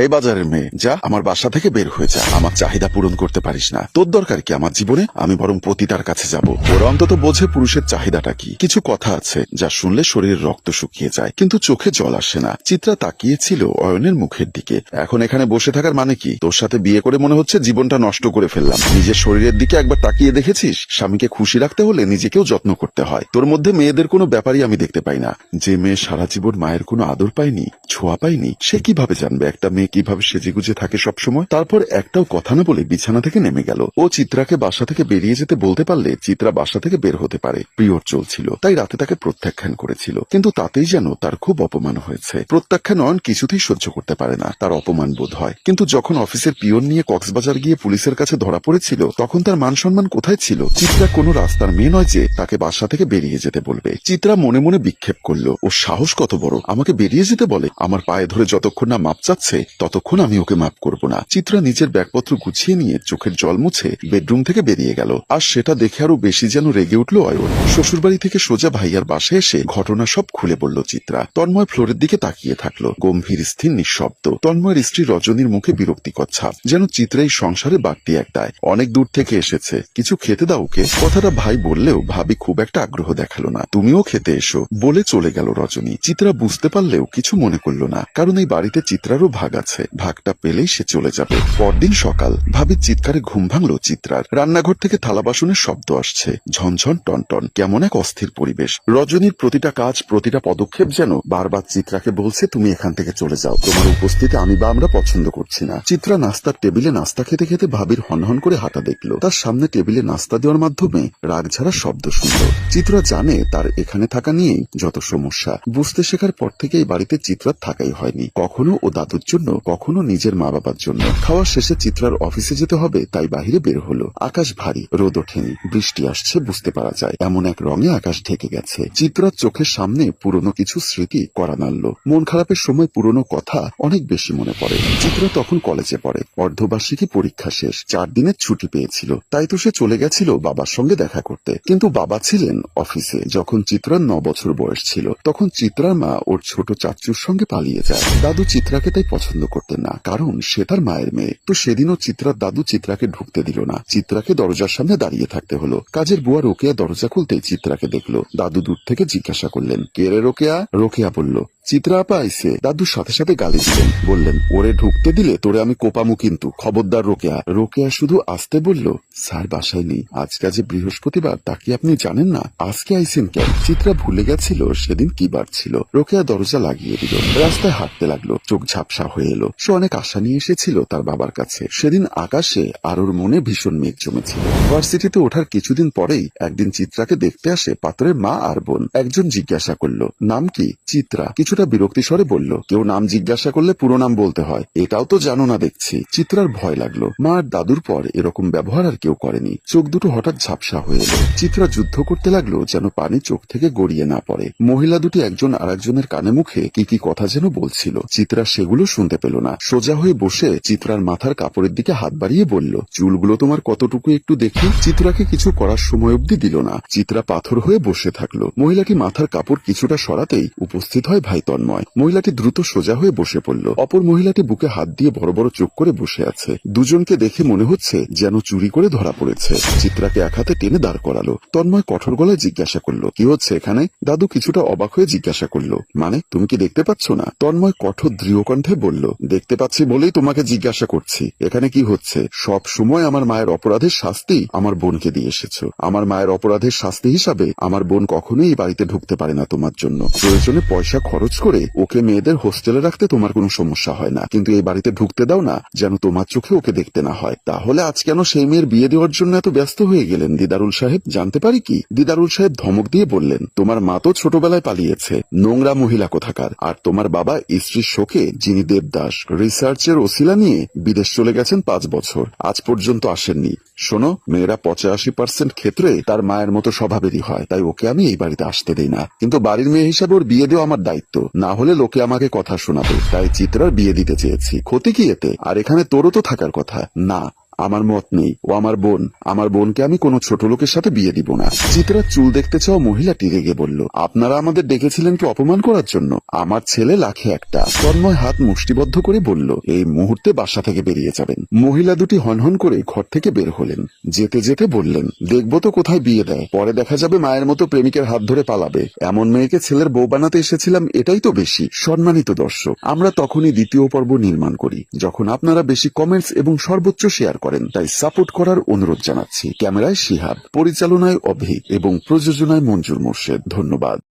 এই বাজারের মেয়ে, যা আমার বাসা থেকে বের হয়ে যা। আমার চাহিদা পূরণ করতে পারিস না। তোর দরকার কি আমার জীবনে? আমি বরং পতিতার কাছে যাব। ওরা অন্তত বোঝে পুরুষের চাহিদাটা কি। কিছু কথা আছে যা শুনলে শরীরের রক্ত শুকিয়ে যায়, কিন্তু চোখে জল আসে না। চিত্রা তাকিয়েছিল অয়নের মুখের দিকে। এখন এখানে বসে থাকার মানে কি? তোর সাথে বিয়ে করে মনে হচ্ছে জীবনটা নষ্ট করে ফেললাম। নিজের শরীরের দিকে একবার তাকিয়ে দেখেছিস? স্বামীকে খুশি রাখতে হলে নিজেকেও যত্ন করতে হয়। তোর মধ্যে মেয়েদের কোনো ব্যাপারই আমি দেখতে পাই না। যে মেয়ে সারা জীবন মায়ের কোনো আদর পায়নি, ছোঁয়া পায়নি, সে কীভাবে জানবে? একটা মেয়ে কীভাবে সেজেগুজে থাকে সবসময়? তারপর একটাও কথা না বলে বিছানা থেকে নেমে গেল। ও চিত্রাকে বাসা থেকে বেরিয়ে যেতে বলতে পারলে চিত্রা বাসা থেকে বের হতে পারে। প্রিয়র চলছিল, তাই রাতে তাকে প্রত্যাখ্যান করেছিল। কিন্তু তাতেই যেন তার খুব অপমান হয়েছে। প্রত্যাখ্যান নয়ন কিছুতেই সহ্য করতে পারে না, তার অপমান বোধ হয়। কিন্তু যখন অফিসের পিয়ন নিয়ে কক্সবাজার গিয়ে পুলিশের কাছে ধরা পড়েছিল, তখন তার মান সম্মান কোথায় ছিল? চিত্রা কোনো রাস্তার মেয়ে নয় যে তাকে বাসা থেকে বেরিয়ে যেতে বলবে। চিত্রা মনে মনে বিক্ষেপ করল ও সাহস কত বড়? আমাকে বেরিয়ে যেতে বলে? আমার পায়ে ধরে যতক্ষণ না মাপ চাচ্ছে ততক্ষণ আমি ওকে মাপ করব না। চিত্রা নিজের ব্যাগপত্র গুছিয়ে নিয়ে চোখের জল মুছে বেডরুম থেকে বেরিয়ে গেল। আর সেটা দেখে আরও বেশি যেন রেগে উঠল অয়ন। শ্বশুরবাড়ি থেকে সোজা ভাইয়ার বাসায় এসে ঘটনা সব খুলে বলল চিত্রা। তন্ময় ফ্লোরের দিকে তাকিয়ে থাকল। গম্ভীর, স্থির, নিঃশব্দ। তন্ময়ের স্ত্রী রজনীর মুখে বিরক্তিকর ছাপ। যেন চিত্রা এই সংসারে বাড়তি এক দায় অনেক দূর থেকে এসেছে। কিছু খেতে দাও ওকে। কথাটা ভাই বললেও ভাবি খুব একটা আগ্রহ দেখাল না। তুমিও খেতে এসো। বলে চলে গেল রজনী। চিত্রা বুঝতে পারলেও কিছু মনে করল না। কারণ এই বাড়িতে চিত্রারও ভাগ আছে ভাগটা পেলেই সে চলে যাবে। পরদিন সকাল ভাবির চিৎকারে ঘুম ভাঙলো চিত্রার। রান্নাঘর থেকে থালা বাসনের শব্দ আসছে। ঝনঝন টনটন, কেমন এক অস্থির পরিবেশ। রজনীর প্রতিটা কাজ, প্রতিটা পদক্ষেপ যেন বারবার চিত্রাকে বলছে, তুমি এখান থেকে চলে যাও। তোমার উপস্থিতি আমি বা আমরা পছন্দ করছি না। চিত্রা নাস্তার টেবিলে নাস্তা খেতে খেতে ভাবির হনহন করে হাঁটা দেখল। তার সামনে টেবিলে নাস্তা দেওয়ার মাধ্যমে রাগ ঝাড়া শব্দ শুনল। চিত্রা জানে তার এখানে থাকা নিয়েই যত সমস্যা। বুঝতে শেখার পর থেকে এই বাড়িতে চিত্রার থাকাই হয়নি। কখনো ও দাদুর জন্য কখনো নিজের মা বাবার জন্য। খাওয়া শেষে চিত্রার অফিসে যেতে হবে, তাই বাহিরে বের হলো। আকাশ ভারী, রোদ ওঠেনি, বৃষ্টি আসছে বুঝতে পারা যায়। এমন এক রঙে আকাশ ঢেকে গেছে। চিত্রার চোখের সামনে পুরনো কিছু স্মৃতি করা মন খারাপের সময় পুরনো কথা অনেক বেশি মনে পড়ে। চিত্রা তখন কলেজে পড়ে। অর্ধবার্ষিকী পরীক্ষা শেষ। চার দিনের ছুটি পেয়েছিল। তাই তো সে চলে গেছিল বাবার সঙ্গে দেখা করতে। কিন্তু বাবা ছিলেন অফিসে। যখন চিত্রার ন বছর বয়স ছিল, তখন চিত্রার মা ওর ছোট চাচুর সঙ্গে পালিয়ে যায়। দাদু চিত্রাকে তাই পছন্দ করতেন না। কারণ সে তার মায়ের মেয়ে। তো সেদিনও চিত্রার দাদু চিত্রাকে ঢুকতে দিল না। চিত্রাকে দরজার সামনে দাঁড়িয়ে থাকতে হলো। কাজের বুয়া রোকেয়া দরজা খুলতে চিত্রাকে দেখল। দাদু দূর থেকে জিজ্ঞাসা করলেন, কে রে রোকেয়া? রোকেয়া বলল আইসে, দাদুর সাথে সাথে গালি দিলেন বললেন, ওরে ঢুকতে দিলে তোরে আমি কোপামু কিন্তু, খবরদার রোকেয়া। রোকেয়া শুধু আসতে বলল, স্যার, বাসায় নেই। আজ কাজে বৃহস্পতিবার, তা কি আপনি জানেন না? আজকে আইসেন কেন? চিত্রা ভুলে গেছিল, সেদিন কি বার ছিল। রোকেয়া দরজা লাগিয়ে দিল, রাস্তায় হাঁটতে লাগল, চোখ ঝাপসা হয়ে এলো। সে অনেক আশা নিয়ে এসেছিল তার বাবার কাছে। সেদিন আকাশে আর ওর মনে ভীষণ মেঘ জমেছিল। ভার্সিটিতে ওঠার কিছুদিন পরেই একদিন চিত্রাকে দেখতে আসে পাত্রের মা আর বোন। একজন জিজ্ঞাসা করল, নাম কি? চিত্রা কিছুটা বিরক্তি স্বরে বলল, কেউ নাম জিজ্ঞাসা করলে পুরো নাম বলতে হয়। এটাও তো জানো না দেখছি। চিত্রার ভয় লাগল। মা আর দাদুর পর এরকম ব্যবহার আর কেউ করেনি। চোখ দুটো হঠাৎ ঝাপসা হয়ে এলো। চিত্রা যুদ্ধ করতে লাগল যেন পানি চোখ থেকে গড়িয়ে না পড়ে। মহিলা দুটি একজন আরেকজনের কানে মুখে কি কি কথা যেন বলছিল। চিত্রা সেগুলো শুনতে পেল না। সোজা হয়ে বসে চিত্রার মাথার কাপড়ের দিকে হাত বাড়িয়ে বলল, চুলগুলো তোমার কতটুকু একটু দেখি? চিত্রাকে কিছু করার সময় অব্দি দিল না। চিত্রা পাথর হয়ে বসে থাকল। মহিলাটি মাথার কাপড় কিছুটা সরাতেই উপস্থিত হয় ভাই তন্ময় মহিলাটি দ্রুত সোজা হয়ে বসে পড়ল। অপর মহিলাটি বুকে হাত দিয়ে বড় বড় চোখ করে বসে আছে। দুজনকে দেখে মনে হচ্ছে যেন চুরি করে ধরা পড়েছে। চিত্রাকে এক হাতে টেনে দাঁড় করালো। তন্ময় কঠোর গলায় জিজ্ঞাসা করল, কি হচ্ছে এখানে? দাদু কিছুটা অবাক হয়ে জিজ্ঞাসা করল মানে তুমি কি দেখতে পাচ্ছ না? তন্ময় কঠোর দৃঢ় কণ্ঠে বলল, দেখতে পাচ্ছি বলেই তোমাকে জিজ্ঞাসা করছি। এখানে কি হচ্ছে? সব সময় আমার মায়ের অপরাধের শাস্তি আমার বোনকে দিয়ে এসেছ। আমার মায়ের অপরাধের শাস্তি হিসাবে আমার বোন কখনোই বাড়িতে ঢুকতে পারে না তোমার জন্য। প্রয়োজনে পয়সা খরচ করে ওকে মেয়েদের হোস্টেলে রাখতে তোমার কোনো সমস্যা হয় না। কিন্তু এই বাড়িতে ঢুকতে দাও না, যেন তোমার চোখে ওকে দেখতে না হয়। তাহলে আজ কেন সেই মেয়ের বিয়ে দেওয়ার জন্য এত ব্যস্ত হয়ে গেলেন দিদারুল সাহেব? জানতে পারি কি? দিদারুল সাহেব ধমক দিয়ে বললেন, তোমার মা তো ছোটবেলায় পালিয়েছে। নোংরা মহিলা কোথাকার? আর তোমার বাবা স্ত্রীর শোকে, যিনি দেবদাস, রিসার্চের ওসিলা নিয়ে বিদেশ চলে গেছেন পাঁচ বছর। আজ পর্যন্ত আসেননি। শোনো, মেয়েরা পঁচাশি পার্সেন্ট ক্ষেত্রে তার মায়ের মতো স্বভাবেরই হয়, তাই ওকে আমি এই বাড়িতে আসতে দেই না। কিন্তু বাড়ির মেয়ে হিসাবে ওর বিয়ে দেওয়া আমার দায়িত্ব। না হলে লোকে আমাকে কথা শোনাবে, তাই চিত্রার বিয়ে দিতে চেয়েছি। ক্ষতি কি এতে? আর এখানে তোরও তো থাকার কথা। না। আমার মত নেই। ও আমার বোন। আমার বোনকে আমি কোনো ছোট লোকের সাথে বিয়ে দিব না। চিত্রা চুল দেখতে চাও মহিলাটি রেগে বলল, আপনারা আমাদের ডেকেছিলেন কি অপমান করার জন্য? আমার ছেলে লাখে একটা। তন্ময় হাত মুষ্টিবদ্ধ করে বলল, এই মুহূর্তে বাসা থেকে বেরিয়ে যাবেন। মহিলা দুটি হনহন করে ঘর থেকে বের হলেন। যেতে যেতে বললেন, দেখব তো কোথায় বিয়ে দেয়। পরে দেখা যাবে মায়ের মতো প্রেমিকের হাত ধরে পালাবে। এমন মেয়েকে ছেলের বউ বানাতে এসেছিলাম, এটাই তো বেশি। সম্মানিত দর্শক, আমরা তখনই দ্বিতীয় পর্ব নির্মাণ করি, যখন আপনারা বেশি কমেন্টস এবং সর্বোচ্চ শেয়ার করেন, তাই সাপোর্ট করার অনুরোধ জানাচ্ছি। ক্যামেরায় শিহাব, পরিচালনায় অভি এবং প্রযোজনায় মঞ্জুর মোর্শেদ। ধন্যবাদ।